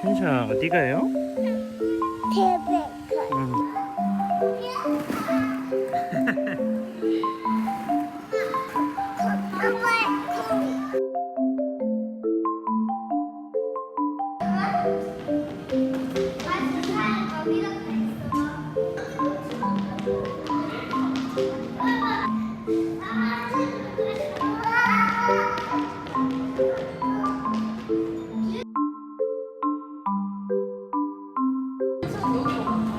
현수야 어디 가요? 태백가 응.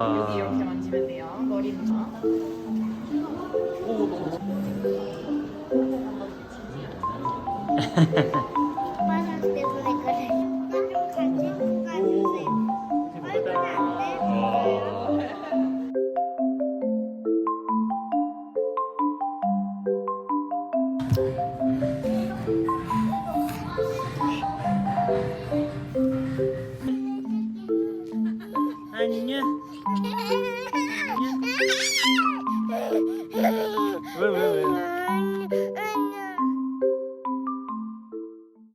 여기 이렇게 만지면 돼요 머리는 오 너무 화장 때문에 그래. 좀 같이 가주세요. 얼굴 안 돼. や。